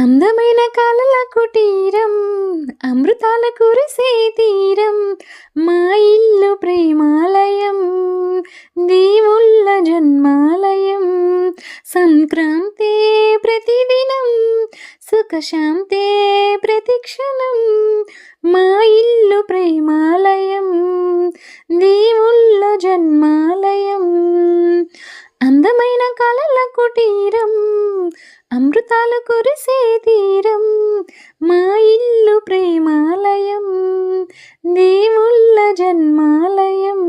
అందమైన కలల కుటీరం అమృతాల కురిసే తీరం మా ఇల్లు ప్రేమాలయం దేవుళ్ళ జన్మాలయం. సంక్రాంతి ప్రతిదినం సుఖశాంతే ప్రతిక్షణం మా ఇల్లు ప్రేమాలయం దేవుళ్ళ జన్మాలయం. అందమైన కళల కుటీరం అమృతాలు కురిసే తీరం మా ఇల్లు ప్రేమాలయం దేవుళ్ళ జన్మాలయం.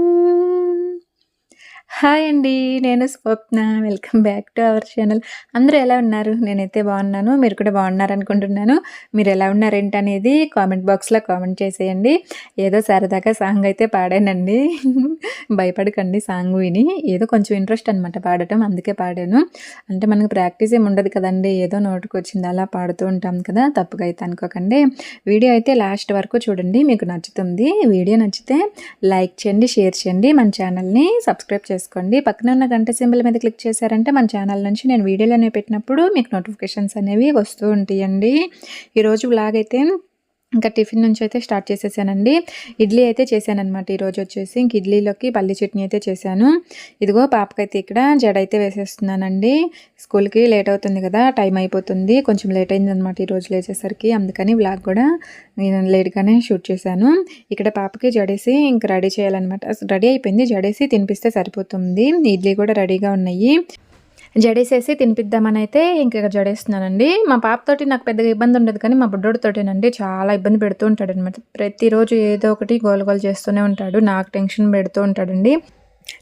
హాయ్ అండి నేను Swapna. Welcome back to our channel అందరూ ఎలా ఉన్నారు? నేనైతే బాగున్నాను. మీరు కూడా బాగున్నారు అనుకుంటున్నాను. మీరు ఎలా ఉన్నారు అనేది కామెంట్ బాక్స్లో కామెంట్ చేసేయండి. ఏదో సరదాగా సాంగ్ అయితే పాడానండి. భయపడకండి సాంగ్ విని. ఏదో కొంచెం ఇంట్రెస్ట్ అనమాట పాడటం అందుకే పాడాను. అంటే మనకు ప్రాక్టీస్ ఏమి ఉండదు కదండి. ఏదో నోటుకు వచ్చింది అలా పాడుతూ ఉంటాం కదా. తప్పుగా అయితే అనుకోకండి. వీడియో అయితే లాస్ట్ వరకు చూడండి. మీకు నచ్చుతుంది. వీడియో నచ్చితే లైక్ చేయండి షేర్ చేయండి. మన ఛానల్ని సబ్స్క్రైబ్ చేసుకోండి చేసుకోండి. పక్కన ఉన్న గంట సింబల్ మీద క్లిక్ చేశారంటే మన ఛానల్ నుంచి నేను వీడియోలు అనేవి పెట్టినప్పుడు మీకు నోటిఫికేషన్స్ అనేవి వస్తూ ఉంటాయండి. ఈరోజు బ్లాగ్ అయితే ఇంకా టిఫిన్ నుంచి అయితే స్టార్ట్ చేసేసానండి. ఇడ్లీ అయితే చేశానమాట ఈరోజు వచ్చేసి ఇంక ఇడ్లీలోకి పల్లి చట్నీ అయితే చేశాను. ఇదిగో పాపకైతే ఇక్కడ జడ అయితే వేసేస్తున్నానండి. స్కూల్కి లేట్ అవుతుంది కదా టైం అయిపోతుంది. కొంచెం లేట్ అయింది అనమాట ఈరోజు లేచేసరికి. అందుకని బ్లాగ్ కూడా నేను లేట్గానే షూట్ చేశాను. ఇక్కడ పాపకి జడేసి ఇంక రెడీ చేయాలన్నమాట. రెడీ అయిపోయింది. జడేసి తినిపిస్తే సరిపోతుంది. ఇడ్లీ కూడా రెడీగా ఉన్నాయి. జడేసేసి తినిపిద్దామని అయితే ఇంకా జడేస్తున్నానండి. మా పాపతోటి నాకు పెద్దగా ఇబ్బంది ఉండదు కానీ మా బుడ్డోడితోటేనండి చాలా ఇబ్బంది పెడుతూ ఉంటాడు అనమాట ప్రతిరోజు ఏదో ఒకటి గోలగోలు గోలు చేస్తూనే ఉంటాడు. నాకు టెన్షన్ పెడుతూ ఉంటాడండి.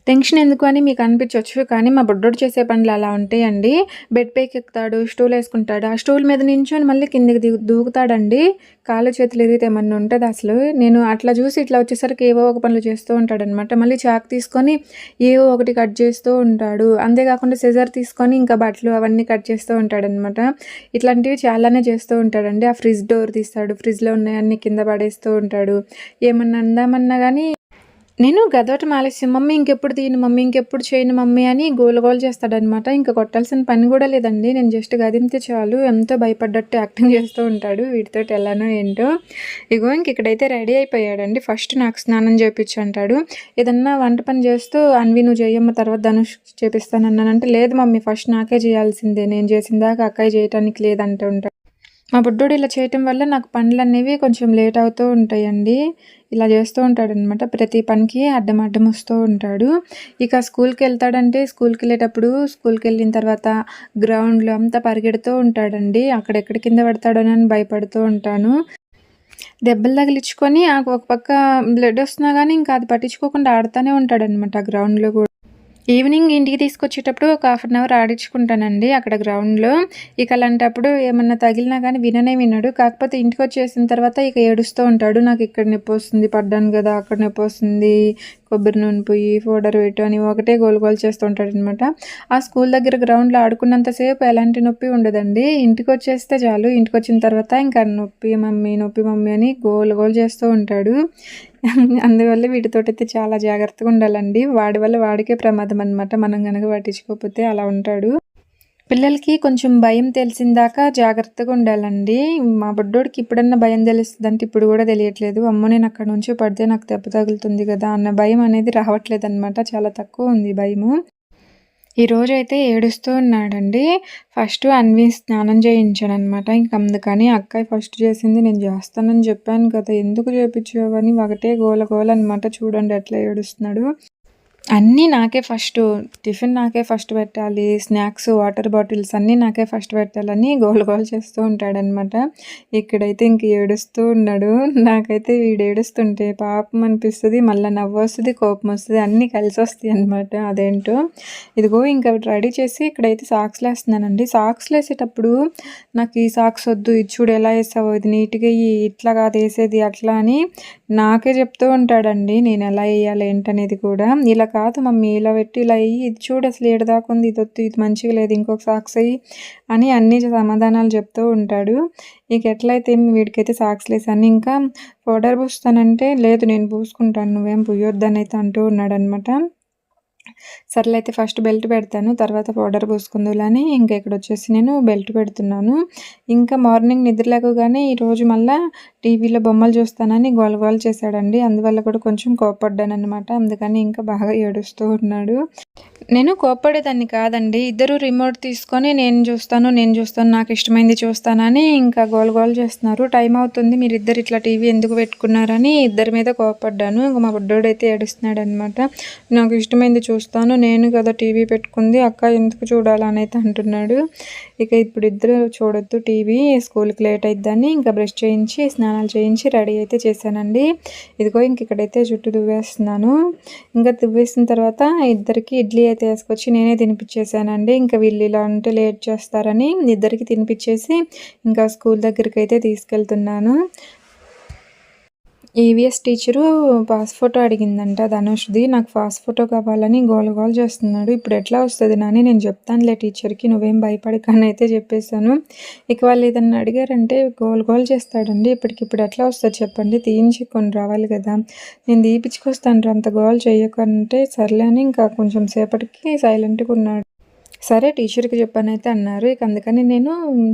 టెన్షన్ ఎందుకు అని మీకు అనిపించవచ్చు కానీ మా బుడ్డోడు చేసే పనులు అలా ఉంటాయండి. బెడ్ పైకి ఎక్కుతాడు స్టూల్ వేసుకుంటాడు. ఆ స్టూల్ మీద నించొని మళ్ళీ కిందికి దిగు దూకుతాడండి. కాళ్ళు చేతులు ఎరిగితే ఏమన్నా ఉంటుంది అసలు. నేను అట్లా చూసి ఇట్లా వచ్చేసరికి ఏవో ఒక పనులు చేస్తూ ఉంటాడనమాట మళ్ళీ చాక్ తీసుకొని ఏవో ఒకటి కట్ చేస్తూ ఉంటాడు. అంతేకాకుండా సిజర్ తీసుకొని ఇంకా బట్టలు అవన్నీ కట్ చేస్తూ ఉంటాడనమాట ఇట్లాంటివి చాలానే చేస్తూ ఉంటాడండి. ఆ ఫ్రిడ్జ్ డోర్ తీస్తాడు. ఫ్రిడ్జ్లో ఉన్నాయన్నీ కింద పడేస్తూ ఉంటాడు. ఏమన్నా అందామన్నా కానీ నేను గదోట ఆలస్యం. మమ్మీ ఇంకెప్పుడు తీయను? మమ్మీ ఇంకెప్పుడు చేయను? మమ్మీ అని గోలు చేస్తాడనమాట ఇంకా కొట్టాల్సిన పని కూడా లేదండి. నేను జస్ట్ గదింతే చాలు. ఎంతో భయపడ్డట్టు యాక్టింగ్ చేస్తూ ఉంటాడు. వీటితో ఎలానో ఏంటో. ఇగో ఇంక ఇక్కడైతే రెడీ అయిపోయాడండి. ఫస్ట్ నాకు స్నానం చేయించు అంటాడు ఏదన్నా వంట పని చేస్తూ అన్వి నువ్వు చేయమ్మ తర్వాత ధనుష్ చేపిస్తానన్నానంటే లేదు మమ్మీ ఫస్ట్ నాకే చేయాల్సిందే. నేను చేసిందాక అక్కయ్య చేయటానికి లేదంటూ ఉంటాడు. మా బుడ్డోడు ఇలా చేయటం వల్ల నాకు పనులు అనేవి కొంచెం లేట్ అవుతూ ఉంటాయండి. ఇలా చేస్తూ ఉంటాడనమాట ప్రతి పనికి అడ్డం అడ్డం వస్తూ ఉంటాడు. ఇక స్కూల్కి వెళ్తాడంటే స్కూల్కి వెళ్ళేటప్పుడు స్కూల్కి వెళ్ళిన తర్వాత గ్రౌండ్లో అంతా పరిగెడుతూ ఉంటాడండి. అక్కడెక్కడ కింద పడతాడోనని భయపడుతూ ఉంటాను. దెబ్బలు తగిలించుకొని ఒక పక్క బ్లడ్ వస్తున్నా కానీ ఇంకా అది పట్టించుకోకుండా ఆడుతూనే ఉంటాడనమాట గ్రౌండ్లో కూడా. ఈవినింగ్ ఇంటికి తీసుకొచ్చేటప్పుడు ఒక హాఫ్ అన్ అవర్ ఆడించుకుంటానండి అక్కడ గ్రౌండ్లో. ఇక అలాంటప్పుడు ఏమన్నా తగిలినా కానీ విననే వినడు. కాకపోతే ఇంటికి వచ్చేసిన తర్వాత ఇక ఏడుస్తూ ఉంటాడు. నాకు ఇక్కడ నొప్పి వస్తుంది పడ్డాను కదా అక్కడ నొప్పి వస్తుంది కొబ్బరి నూనె పోయి పౌడర్ పెట్టు అని ఒకటే గోలు గోలు చేస్తుంటాడు అనమాట ఆ స్కూల్ దగ్గర గ్రౌండ్లో ఆడుకున్నంతసేపు ఎలాంటి నొప్పి ఉండదండి. ఇంటికి వచ్చేస్తే చాలు. ఇంటికి వచ్చిన తర్వాత ఇంకా నొప్పి మమ్మీ నొప్పి మమ్మీ అని గోలు గోలు చేస్తూ ఉంటాడు. అందువల్ల వీటితోటైతే చాలా జాగ్రత్తగా ఉండాలండి. వాడి వల్ల వాడికే ప్రమాదం అనమాట మనం కనుక పట్టించుకోకపోతే అలా ఉంటాడు. పిల్లలకి కొంచెం భయం తెలిసిందాకా జాగ్రత్తగా ఉండాలండి. మా బుడ్డోడికి ఇప్పుడన్నా భయం తెలుస్తుందంటే ఇప్పుడు కూడా తెలియట్లేదు. అమ్మో నేను అక్కడ నుంచి పడితే నాకు దెబ్బ తగులుతుంది కదా అన్న భయం అనేది రావట్లేదు అనమాట చాలా తక్కువ ఉంది భయము. ఈరోజు అయితే ఏడుస్తూ ఉన్నాడండి. ఫస్ట్ అన్వి స్నానం చేయించాను అనమాట ఇంక అందుకని అక్కయ్య ఫస్ట్ చేసింది నేను చేస్తానని చెప్పాను కదా. ఎందుకు చేయించావని ఒకటే గోల గోల అనమాట చూడండి ఎట్లా ఏడుస్తున్నాడు. అన్నీ నాకే ఫస్ట్. టిఫిన్ నాకే ఫస్ట్ పెట్టాలి. స్నాక్స్ వాటర్ బాటిల్స్ అన్నీ నాకే ఫస్ట్ పెట్టాలని గోల్ గోల్ చేస్తూ ఉంటాడనమాట ఇక్కడైతే ఇంక ఏడుస్తూ ఉన్నాడు. నాకైతే వీడు ఏడుస్తుంటే పాపం అనిపిస్తుంది మళ్ళీ నవ్వు వస్తుంది కోపం వస్తుంది అన్నీ కలిసి వస్తాయి అనమాట అదేంటో. ఇదిగో ఇంకా రెడీ చేసి ఇక్కడైతే సాక్స్లు వేస్తున్నానండి సాక్స్లు వేసేటప్పుడు నాకు ఈ సాక్స్ వద్దు ఇది చూడు ఎలా వేసావు ఇది నీట్గా ఇట్లా కాదు వేసేది అట్లా అని నాకే చెప్తూ ఉంటాడండి నేను ఎలా వేయాలి ఏంటనేది కూడా. ఇలా కాదు మమ్మీ ఇలా పెట్టి ఇలా అయ్యి ఇది చూడు అసలు ఏడదాకుంది దాకా ఉంది ఇది వద్దు ఇది మంచిగా లేదు ఇంకొక సాక్స్ అయ్యి అని అన్ని సమాధానాలు చెప్తూ ఉంటాడు. ఇక ఎట్లయితే వీడికైతే సాక్స్ లేసాను ఇంకా పౌడర్ పూస్తానంటే లేదు నేను పూసుకుంటాను నువ్వేం పుయ్యొద్దని అయితే అంటూ ఉన్నాడు అనమాట సర్లే అయితే ఫస్ట్ బెల్ట్ పెడతాను తర్వాత పౌడర్ పూసుకుందులని ఇంకా ఇక్కడ వచ్చేసి నేను బెల్ట్ పెడుతున్నాను. ఇంకా మార్నింగ్ నిద్ర లేకగానే ఈరోజు మళ్ళీ టీవీలో బొమ్మలు చూస్తానని గోల గోల చేశాడండి. అందువల్ల కూడా కొంచెం కోపడ్డాను అనమాట అందుకని ఇంకా బాగా ఏడుస్తూ ఉన్నాడు. నేను కోప్పడేదాన్ని కాదండి. ఇద్దరు రిమోట్ తీసుకొని నేను చూస్తాను నేను చూస్తాను నాకు ఇష్టమైంది చూస్తానని ఇంకా గోల్ గోల్ చేస్తున్నారు. టైం అవుతుంది మీరు ఇద్దరు ఇట్లా టీవీ ఎందుకు పెట్టుకున్నారని ఇద్దరి మీద కోపడ్డాను ఇంకా మా బుడ్డోడైతే ఏడుస్తున్నాడు అనమాట నాకు ఇష్టమైంది చూస్తాను నేను కదా టీవీ పెట్టుకుంది అక్క ఎందుకు చూడాలని అయితే అంటున్నాడు. ఇక ఇప్పుడు ఇద్దరు చూడొద్దు టీవీ స్కూల్కి లేట్ అయిద్దని ఇంకా బ్రష్ చేయించి స్నానాలు చేయించి రెడీ అయితే చేశానండి. ఇదిగో ఇంక ఇక్కడైతే జుట్టు దువ్వేస్తున్నాను. ఇంకా దువ్వేసిన తర్వాత ఇద్దరికి ఇడ్లీ అయితే వేసుకొచ్చి నేనే తినిపించేసానండి ఇంకా వీళ్ళు ఇలా ఉంటే లేట్ చేస్తారని ఇద్దరికి తినిపించేసి ఇంకా స్కూల్ దగ్గరికి అయితే తీసుకెళ్తున్నాను. ఈవీఎస్ టీచరు పాస్ ఫోటో అడిగిందంట ధనుష్ది. నాకు పాస్ ఫోటో కావాలని గోల గోల చేస్తున్నాడు. ఇప్పుడు ఎట్లా వస్తుంది నాని? నేను చెప్తానులే టీచర్కి నువ్వేం భయపడకని అయితే చెప్పేశాను. ఇక వాళ్ళు ఏదన్నా అడిగారంటే గోల్ గోల్ చేస్తాడండి. ఇప్పటికిప్పుడు ఎట్లా వస్తుంది చెప్పండి. తీయించి రావాలి కదా. నేను తీపిచ్చుకొస్తాను అంత గోల్ చేయకంటే సర్లే అని ఇంకా కొంచెం సేపటికి సైలెంట్గా ఉన్నాడు. సరే టీచర్కి చెప్పనైతే అన్నారు. ఇక అందుకని నేను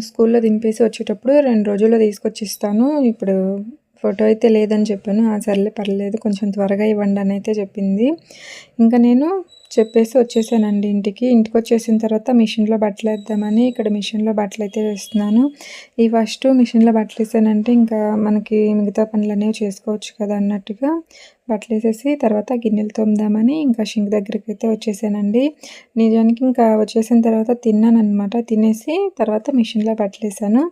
స్కూల్లో దింపేసి వచ్చేటప్పుడు రెండు రోజుల్లో తీసుకొచ్చి ఇస్తాను. ఇప్పుడు ఫోటో అయితే లేదని చెప్పాను. సర్లే పర్లేదు కొంచెం త్వరగా ఇవ్వండి అని అయితే చెప్పింది. ఇంకా నేను చెప్పేసి వచ్చేసానండి ఇంటికి. ఇంటికి వచ్చేసిన తర్వాత మిషన్లో బట్టలు వేద్దామని ఇక్కడ మిషన్లో బట్టలు అయితే వేస్తున్నాను. ఈ ఫస్ట్ మిషన్లో బట్టలు వేసానంటే ఇంకా మనకి మిగతా పనులు అనేవి చేసుకోవచ్చు కదా అన్నట్టుగా బట్టలు వేసేసి తర్వాత గిన్నెలు తోముదామని ఇంకా షింక్ దగ్గరికి అయితే వచ్చేసానండి. నిజానికి ఇంకా వచ్చేసిన తర్వాత తిన్నాను అనమాట తినేసి తర్వాత మిషన్లో బట్టలు వేసాను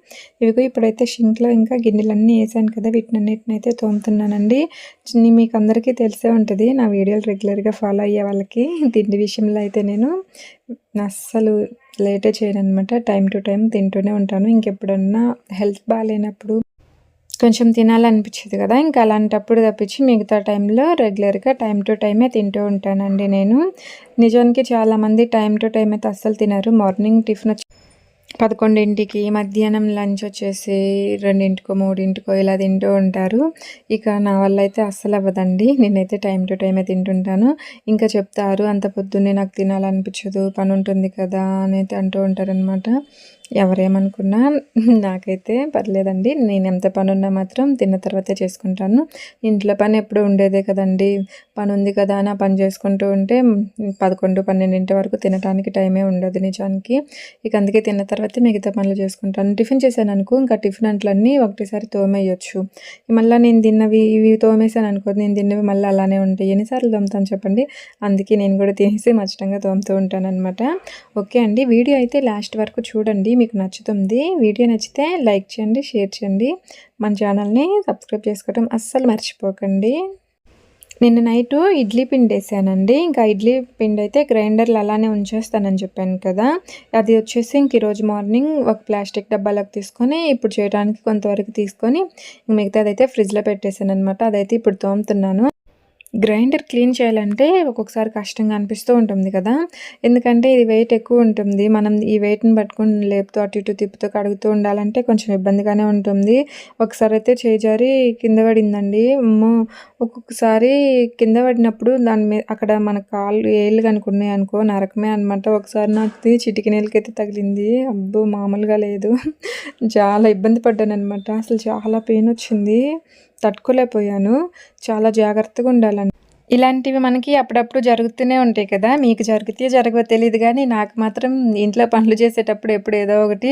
ఇవిగో ఇప్పుడైతే షింక్లో ఇంకా గిన్నెలన్నీ వేసాను కదా వీటినన్నిటిని అయితే తోముతున్నానండి. మీకు అందరికీ తెలిసే ఉంటుంది నా వీడియోలు రెగ్యులర్గా ఫాలో అయ్యే వాళ్ళకి తిండి విషయంలో అయితే నేను అస్సలు లేటే చేయను అనమాట టైం టు టైం తింటూనే ఉంటాను. ఇంకెప్పుడన్నా హెల్త్ బాగాలేనప్పుడు కొంచెం తినాలనిపించేది కదా. ఇంకా అలాంటప్పుడు తప్పించి మిగతా టైంలో రెగ్యులర్గా టైం టు టైమే తింటూ ఉంటానండి నేను. నిజానికి చాలామంది టైం టు టైం అయితే అస్సలు తినరు. మార్నింగ్ టిఫిన్ వచ్చి పదకొండింటికి మధ్యాహ్నం లంచ్ వచ్చేసి రెండింటికో మూడింటికో ఇలా తింటూ ఉంటారు. ఇక నా వల్ల అయితే అస్సలు అవ్వదండి. నేనైతే టైం టు టైమే తింటుంటాను. ఇంకా చెప్తారు అంత పొద్దున్నే నాకు తినాలనిపించదు పని ఉంటుంది కదా అని అయితే అంటూ ఉంటారనమాట ఎవరేమనుకున్నా నాకైతే పర్లేదండి. నేను ఎంత పని ఉన్నా మాత్రం తిన్న తర్వాతే చేసుకుంటాను. ఇంట్లో పని ఎప్పుడు ఉండేదే కదండి. పని ఉంది కదా అని పని చేసుకుంటూ ఉంటే పదకొండు పన్నెండింటి వరకు తినడానికి టైమే ఉండదు నిజానికి. ఇక అందుకే తిన్న తర్వాతే మిగతా పనులు చేసుకుంటాను. టిఫిన్ చేశాను అనుకో ఇంకా టిఫిన్ అంట్లన్నీ ఒకటేసారి తోమేయచ్చు. మళ్ళీ నేను తిన్నవి ఇవి తోమేశాను అనుకో నేను తిన్నవి మళ్ళీ అలానే ఉంటాయి. ఎన్నిసార్లు తోముతాను చెప్పండి? అందుకే నేను కూడా తినేసి మచ్చటంగా తోముతూ ఉంటాను అనమాట ఓకే అండి. వీడియో అయితే లాస్ట్ వరకు చూడండి. మీకు నచ్చుతుంది. వీడియో నచ్చితే లైక్ చేయండి షేర్ చేయండి. మన ఛానల్ని సబ్స్క్రైబ్ చేసుకోవడం అస్సలు మర్చిపోకండి. నిన్న నైట్ ఇడ్లీ పిండి వేసానండి. ఇంకా ఇడ్లీ పిండి అయితే గ్రైండర్లు అలానే ఉంచేస్తానని చెప్పాను కదా. అది వచ్చేసి ఇంక ఈరోజు మార్నింగ్ ఒక ప్లాస్టిక్ డబ్బాలకు తీసుకొని ఇప్పుడు చేయడానికి కొంతవరకు తీసుకొని మిగతాదైతే ఫ్రిడ్జ్లో పెట్టేశాను అనమాట అదైతే ఇప్పుడు తోముతున్నాను. గ్రైండర్ క్లీన్ చేయాలంటే ఒక్కొక్కసారి కష్టంగా అనిపిస్తూ ఉంటుంది కదా. ఎందుకంటే ఇది వెయిట్ ఎక్కువ ఉంటుంది. మనం ఈ వెయిట్ని పట్టుకుని లేపుతూ అటు ఇటు తిప్పుతూ కడుగుతూ ఉండాలంటే కొంచెం ఇబ్బందిగానే ఉంటుంది. ఒకసారి అయితే చేజారి కింద పడిందండి. ఒక్కొక్కసారి కింద పడినప్పుడు దాని మీద అక్కడ మన కాళ్ళు ఏళ్ళు కనుకున్నాయి అనుకో నరకమే అనమాట ఒకసారి నాకు చిటికి నీళ్ళకైతే తగిలింది. అబ్బో! మామూలుగా లేదు. చాలా ఇబ్బంది పడ్డాను అనమాట అసలు చాలా పెయిన్ వచ్చింది. తట్టుకోలేకపోయాను. చాలా జాగ్రత్తగా ఉండాలని ఇలాంటివి మనకి అప్పుడప్పుడు జరుగుతూనే ఉంటాయి కదా. మీకు జరిగితే జరగవో తెలియదు కానీ నాకు మాత్రం ఇంట్లో పనులు చేసేటప్పుడు ఎప్పుడు ఏదో ఒకటి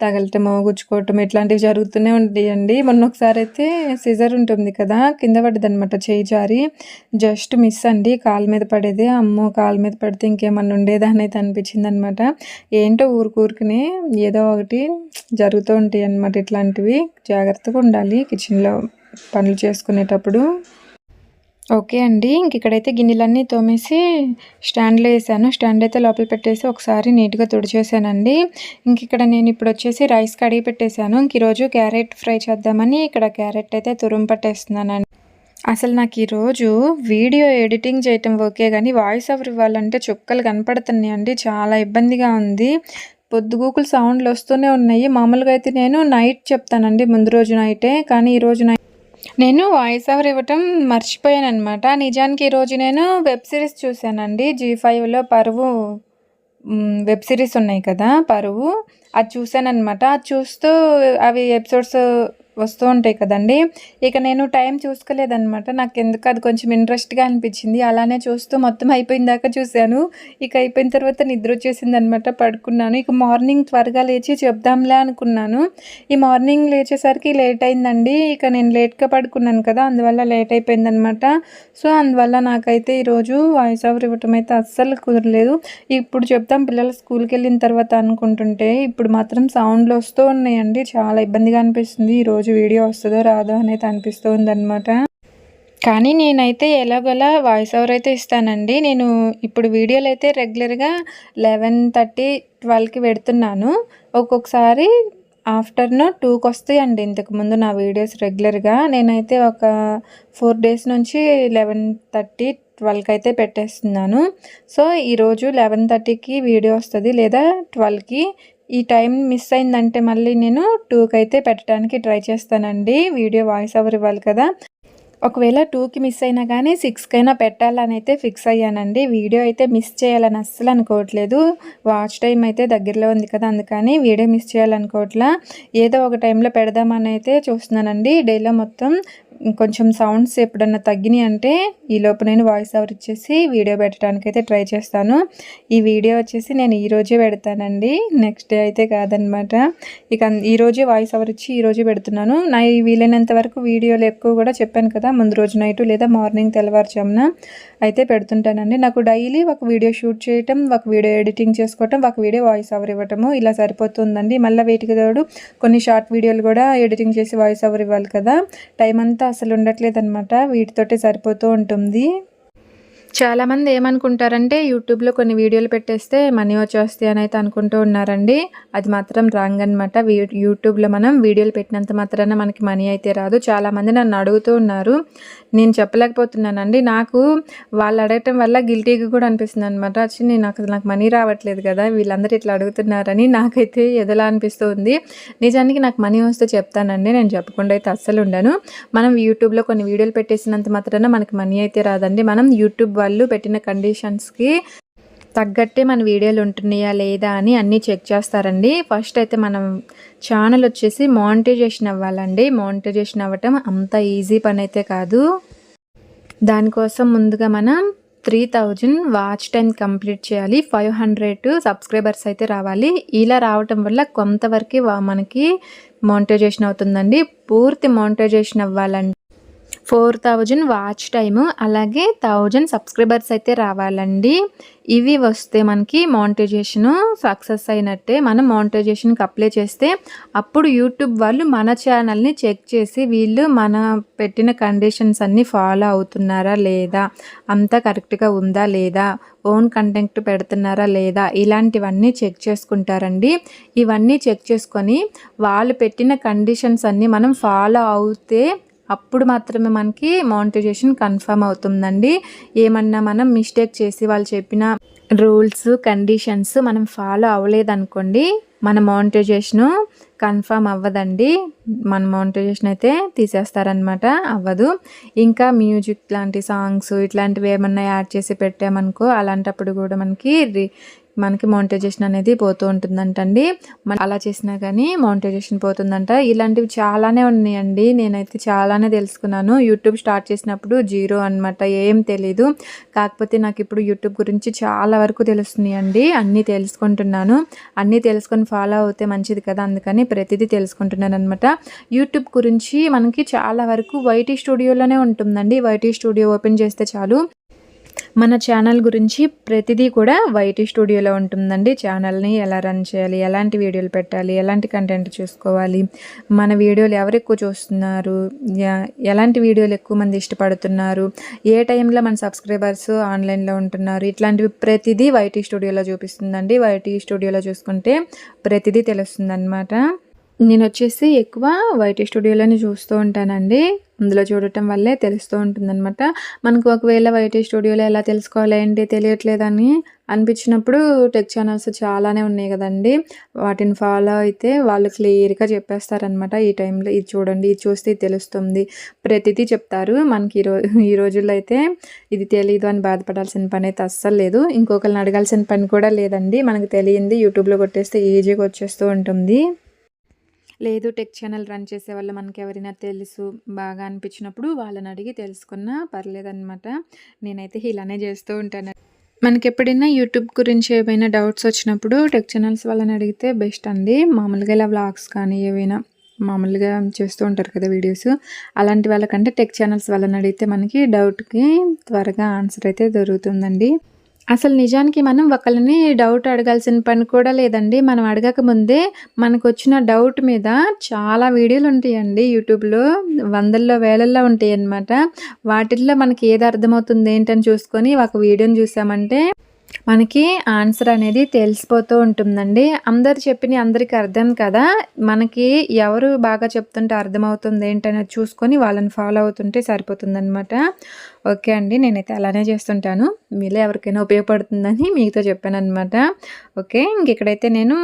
తగలటం గుచ్చుకోవటం ఇట్లాంటివి జరుగుతూనే ఉంటాయండి. మొన్న ఒకసారి అయితే సిజర్ ఉంటుంది కదా కింద పడ్డది అనమాట చేయి జారి. జస్ట్ మిస్ అండి కాలు మీద పడేది. అమ్మో కాలు మీద పడితే ఇంకేమన్నా ఉండేదా అనేది అనిపించింది అనమాట ఏంటో ఊరుకూరుకునే ఏదో ఒకటి జరుగుతూ ఉంటాయి అనమాట ఇట్లాంటివి. జాగ్రత్తగా ఉండాలి కిచెన్లో పనులు చేసుకునేటప్పుడు. ఓకే అండి. ఇంక ఇక్కడైతే గిన్నెలన్నీ తోమేసి స్టాండ్లో వేసాను. స్టాండ్ అయితే లోపల పెట్టేసి ఒకసారి నీట్గా తుడిచేసానండి. ఇంక ఇక్కడ నేను ఇప్పుడు వచ్చేసి రైస్ కడిగి పెట్టేశాను ఇంక ఈరోజు క్యారెట్ ఫ్రై చేద్దామని ఇక్కడ క్యారెట్ అయితే తురుము పట్టేస్తున్నానండి. అసలు నాకు ఈరోజు వీడియో ఎడిటింగ్ చేయటం ఓకే కానీ వాయిస్ ఓవర్ ఇవ్వాలంటే చుక్కలు కనపడుతున్నాయి అండి చాలా ఇబ్బందిగా ఉంది. పొద్దుగూకులు సౌండ్లు వస్తూనే ఉన్నాయి. మామూలుగా అయితే నేను నైట్ చెప్తానండి. ముందు రోజు నైటే. కానీ ఈరోజు నైట్ నేను వాయిస్ ఓవర్ ఇవ్వటం మర్చిపోయాననమాట. నిజానికి ఈరోజు నేను వెబ్ సిరీస్ చూశానండి. జీ ఫైవ్‌లో 'పరువు' వెబ్ సిరీస్ ఉన్నాయి కదా! 'పరువు' అది చూశాననమాట. అది చూస్తూ అవి ఎపిసోడ్స్ వస్తూ ఉంటాయి కదండీ! ఇక నేను టైం చూసుకోలేదనమాట. ఎందుకు అది కొంచెం ఇంట్రెస్ట్‌గా అనిపించింది. అలానే చూస్తూ మొత్తం అయిపోయిన దాకా చూశాను. ఇక అయిపోయిన తర్వాత నిద్ర చేసింది అనమాట పడుకున్నాను. ఇక మార్నింగ్ త్వరగా లేచి చెప్దాంలే అనుకున్నాను. ఈ మార్నింగ్ లేచేసరికి లేట్ అయిందండి. ఇక నేను లేట్‌గా పడుకున్నాను కదా! అందువల్ల లేట్ అయిపోయిందనమాట. సో, అందువల్ల నాకైతే ఈరోజు వాయిస్ ఓవర్ ఇవ్వటం అయితే అస్సలు కుదరలేదు. ఇప్పుడు చెప్దాం పిల్లలు స్కూల్‌కెళ్ళిన తర్వాత అనుకుంటుంటే ఇప్పుడు మాత్రం సౌండ్‌లు వస్తూ ఉన్నాయండి. చాలా ఇబ్బందిగా అనిపిస్తుంది. ఈరోజు వీడియో వస్తుందో రాదో అనేది అనిపిస్తూ ఉందనమాట. కానీ నేనైతే ఎలాగోలా వాయిస్ ఓవర్ అయితే ఇస్తానండి. నేను ఇప్పుడు వీడియోలు అయితే రెగ్యులర్‌గా 11:30, 12కి పెడుతున్నాను. ఒక్కొక్కసారి ఆఫ్టర్‌నూన్ టూకి వస్తాయండి ఇంతకుముందు నా వీడియోస్ రెగ్యులర్‌గా. నేనైతే ఒక ఫోర్ డేస్ నుంచి 11:30, 12కి అయితే పెట్టేస్తున్నాను. సో, ఈరోజు 11:30కి వీడియో వస్తుంది లేదా 12కి ఈ టైం మిస్ అయిందంటే మళ్ళీ నేను టూకి అయితే పెట్టడానికి ట్రై చేస్తానండి. వీడియో వాయిస్ ఓవర్ ఇవ్వాలి కదా! ఒకవేళ టూకి మిస్ అయినా కానీ సిక్స్కైనా పెట్టాలని అయితే ఫిక్స్ అయ్యానండి. వీడియో అయితే మిస్ చేయాలని అస్సలు అనుకోవట్లేదు. వాచ్ టైం అయితే దగ్గరలో ఉంది కదా! అందుకని వీడియో మిస్ చేయాలనుకోవట్లా. ఏదో ఒక టైంలో పెడదామని అయితే చూస్తున్నానండి. డేలో మొత్తం కొంచెం సౌండ్స్ ఎప్పుడన్నా తగ్గినాయి అంటే ఈలోపు నేను వాయిస్ ఓవర్ ఇచ్చేసి వీడియో పెట్టడానికి అయితే ట్రై చేస్తాను. ఈ వీడియో వచ్చేసి నేను ఈరోజే పెడతానండి. నెక్స్ట్ డే అయితే కాదనమాట. ఇక ఈరోజే వాయిస్ ఓవర్ ఇచ్చి ఈరోజే పెడుతున్నాను. నా వీలైనంత వరకు వీడియోలు ఎక్కువ కూడా చెప్పాను కదా! ముందు రోజు నైట్ లేదా మార్నింగ్ తెల్లవారుజామున అయితే పెడుతుంటానండి. నాకు డైలీ ఒక వీడియో షూట్ చేయటం, ఒక వీడియో ఎడిటింగ్ చేసుకోవటం, ఒక వీడియో వాయిస్ ఓవర్ ఇవ్వటము ఇలా సరిపోతుందండి. మళ్ళీ వీటికి తోడు కొన్ని షార్ట్ వీడియోలు కూడా ఎడిటింగ్ చేసి వాయిస్ ఓవర్ ఇవ్వాలి కదా! టైం అంతా అసలు ఉండట్లేదనమాట. వీటితోటే సరిపోతూ ఉంటుంది. చాలామంది ఏమనుకుంటారంటే యూట్యూబ్‌లో కొన్ని వీడియోలు పెట్టేస్తే మనీ వచ్చేస్తాయి అని అయితే అనుకుంటూ ఉన్నారండి. అది మాత్రం రాంగ్ అనమాట. వీ యూట్యూబ్‌లో మనం వీడియోలు పెట్టినంత మాత్రాన మనకి మనీ అయితే రాదు. చాలామంది నన్ను అడుగుతూ ఉన్నారు. నేను చెప్పలేకపోతున్నానండి. నాకు వాళ్ళు అడగటం వల్ల గిల్టీగా కూడా అనిపిస్తుంది అనమాట. వచ్చి నేను నాకు నాకు మనీ రావట్లేదు కదా! వీళ్ళందరూ ఇట్లా అడుగుతున్నారని నాకైతే ఎదలా అనిపిస్తుంది నిజానికి నాకు మనీ వస్తే చెప్తానండి. నేను చెప్పకుండా అయితే అస్సలు ఉండను. మనం యూట్యూబ్‌లో కొన్ని వీడియోలు పెట్టేసినంత మాత్రాన మనకి మనీ అయితే రాదండి. మనం యూట్యూబ్ వాళ్ళు పెట్టిన కండిషన్స్‌కి తగ్గట్టే మన వీడియోలు ఉంటున్నాయా లేదా అని అన్నీ చెక్ చేస్తారండి. ఫస్ట్ అయితే మనం ఛానల్ వచ్చేసి మానిటైజేషన్ అవ్వాలండి. మానిటైజేషన్ అవ్వటం అంత ఈజీ పని అయితే కాదు. దానికోసం ముందుగా మనం 3000 వాచ్ టైం కంప్లీట్ చేయాలి. 500 సబ్స్క్రైబర్స్ అయితే రావాలి. ఇలా రావటం వల్ల కొంతవరకు మనకి మానిటైజేషన్ అవుతుందండి. పూర్తి monetization four thousand watch time అలాగే థౌజండ్ సబ్స్క్రైబర్స్ అయితే రావాలండి. ఇవి వస్తే మనకి మానిటైజేషను సక్సెస్ అయినట్టే. మనం మానిటైజేషన్‌కి అప్లై చేస్తే అప్పుడు యూట్యూబ్ వాళ్ళు మన ఛానల్‌ని చెక్ చేసి వీళ్ళు మన పెట్టిన కండిషన్స్ అన్నీ ఫాలో అవుతున్నారా లేదా? అంతా కరెక్ట్‌గా ఉందా లేదా? ఓన్ కంటెంట్ పెడుతున్నారా లేదా? ఇలాంటివన్నీ చెక్ చేసుకుంటారండి. ఇవన్నీ చెక్ చేసుకొని వాళ్ళు పెట్టిన కండిషన్స్ అన్నీ మనం ఫాలో అవుతే అప్పుడు మాత్రమే మనకి మానిటైజేషన్ కన్ఫర్మ్ అవుతుందండి. ఏమన్నా మనం మిస్టేక్ చేసి వాళ్ళు చెప్పిన రూల్స్, కండిషన్స్ మనం ఫాలో అవ్వలేదనుకోండి మన మానిటైజేషను కన్ఫర్మ్ అవ్వదండి. మన మానిటైజేషన్ అయితే తీసేస్తారనమాట. అవ్వదు. ఇంకా మ్యూజిక్ లాంటి సాంగ్స్ ఇట్లాంటివి ఏమన్నా యాడ్ చేసి పెట్టామనుకో అలాంటప్పుడు కూడా మనకి రి మనకి మానిటైజేషన్ అనేది పోతూ ఉంటుందంటండి. మనం అలా చేసినా కానీ మానిటైజేషన్ పోతుందంట. ఇలాంటివి చాలానే ఉన్నాయండి. నేనైతే చాలానే తెలుసుకున్నాను. యూట్యూబ్ స్టార్ట్ చేసినప్పుడు జీరో అనమాట. ఏం తెలీదు. కాకపోతే నాకు ఇప్పుడు యూట్యూబ్ గురించి చాలా వరకు తెలుస్తున్నాయండి. అన్నీ తెలుసుకుంటున్నాను. అన్నీ తెలుసుకొని ఫాలో అవుతే మంచిది కదా! అందుకని ప్రతిదీ తెలుసుకుంటున్నాను అనమాట యూట్యూబ్ గురించి మనకి చాలా వరకు వైటీ స్టూడియోలోనే ఉంటుందండి. వైటీ స్టూడియో ఓపెన్ చేస్తే చాలు మన ఛానల్ గురించి ప్రతిదీ కూడా వైటీ స్టూడియోలో ఉంటుందండి. ఛానల్‌ని ఎలా రన్ చేయాలి? ఎలాంటి వీడియోలు పెట్టాలి? ఎలాంటి కంటెంట్ చూసుకోవాలి? మన వీడియోలు ఎవరు ఎక్కువ చూస్తున్నారు? ఎలాంటి వీడియోలు ఎక్కువ మంది ఇష్టపడుతున్నారు? ఏ టైంలో మన సబ్స్క్రైబర్స్ ఆన్‌లైన్‌లో ఉంటున్నారు? ఇట్లాంటివి ప్రతిదీ వైటీ స్టూడియోలో చూపిస్తుందండి. వైటీ స్టూడియోలో చూసుకుంటే ప్రతిదీ తెలుస్తుందనమాట. నేను వచ్చేసి ఎక్కువ వైటీ స్టూడియోలోనే చూస్తూ ఉంటానండి. అందులో చూడటం వల్లే తెలుస్తూ ఉంటుందన్నమాట. మనకు ఒకవేళ వైటీ స్టూడియోలో ఎలా తెలుసుకోవాలి ఏంటి తెలియట్లేదని అనిపించినప్పుడు టెక్ ఛానల్స్ చాలానే ఉన్నాయి కదండి. వాటిని ఫాలో అయితే వాళ్ళు క్లియర్గా చెప్పేస్తారనమాట ఈ టైంలో ఇది చూడండి ఇది చూస్తే తెలుస్తుంది. ప్రతిదీ చెప్తారు. మనకి ఈ రోజు ఈ రోజుల్లో అయితే ఇది తెలియదు అని బాధపడాల్సిన పని అయితే అస్సలు లేదు. ఇంకొకరిని అడగాల్సిన పని కూడా లేదండి. మనకు తెలియంది యూట్యూబ్లో కొట్టేస్తే ఈజీగా వచ్చేస్తూ ఉంటుంది. లేదు టెక్ ఛానల్ రన్ చేసే వాళ్ళు మనకి ఎవరైనా తెలుసు బాగా అనిపించినప్పుడు వాళ్ళని అడిగి తెలుసుకున్నా పర్లేదన్నమాట. నేనైతే ఇలానే చేస్తూ ఉంటాను. మనకి ఎప్పుడైనా యూట్యూబ్ గురించి ఏమైనా డౌట్స్ వచ్చినప్పుడు టెక్ ఛానల్స్ వాళ్ళని అడిగితే బెస్ట్ అండి. మామూలుగా ఇలా వ్లాగ్స్ కానీ ఏవైనా మామూలుగా చేస్తూ ఉంటారు కదా వీడియోస్. అలాంటి వాళ్ళకంటే టెక్ ఛానల్స్ వాళ్ళని అడిగితే మనకి డౌట్కి త్వరగా ఆన్సర్ అయితే దొరుకుతుందండి. అసలు నిజానికి మనం ఒకళ్ళని డౌట్ అడగాల్సిన పని కూడా లేదండి. మనం అడగక ముందే మనకు వచ్చిన డౌట్ మీద చాలా వీడియోలు ఉంటాయండి యూట్యూబ్లో వందల్లో వేలల్లో ఉంటాయి అన్నమాట వాటిల్లో మనకి ఏది అర్థమవుతుంది ఏంటని చూసుకొని ఒక వీడియోని చూసామంటే మనకి ఆన్సర్ అనేది తెలిసిపోతూ ఉంటుందండి. అందరు చెప్పిన అందరికీ అర్థం కదా. మనకి ఎవరు బాగా చెప్తుంటే అర్థమవుతుంది ఏంటనేది చూసుకొని వాళ్ళని ఫాలో అవుతుంటే సరిపోతుందనమాట ఓకే అండి నేనైతే అలానే చేస్తుంటాను. మీలో ఎవరికైనా ఉపయోగపడుతుందని మీతో చెప్పాను అనమాట ఓకే ఇంక ఇక్కడైతే నేను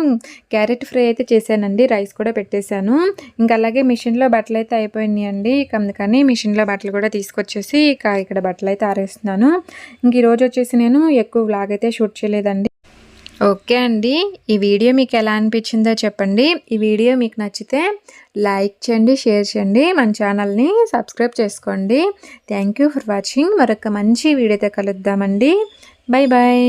క్యారెట్ ఫ్రై అయితే చేశానండి రైస్ కూడా పెట్టేశాను. ఇంకా అలాగే మిషన్లో బట్టలు అయితే అయిపోయినాయి అండి. ఇక అందుకని మిషన్లో బట్టలు కూడా తీసుకొచ్చేసి ఇక ఇక్కడ బట్టలు అయితే ఆరేస్తున్నాను. ఇంక ఈరోజు వచ్చేసి నేను ఎక్కువ వ్లాగ్ అయితే షూట్ చేయలేదండి. ఓకే అండి. ఈ వీడియో మీకు ఎలా అనిపించిందో చెప్పండి. ఈ వీడియో మీకు నచ్చితే లైక్ చేయండి షేర్ చేయండి. మన ఛానల్ని సబ్స్క్రైబ్ చేసుకోండి. Thank you for watching. మరొక మంచి వీడియోతో కలుద్దామండి. Bye bye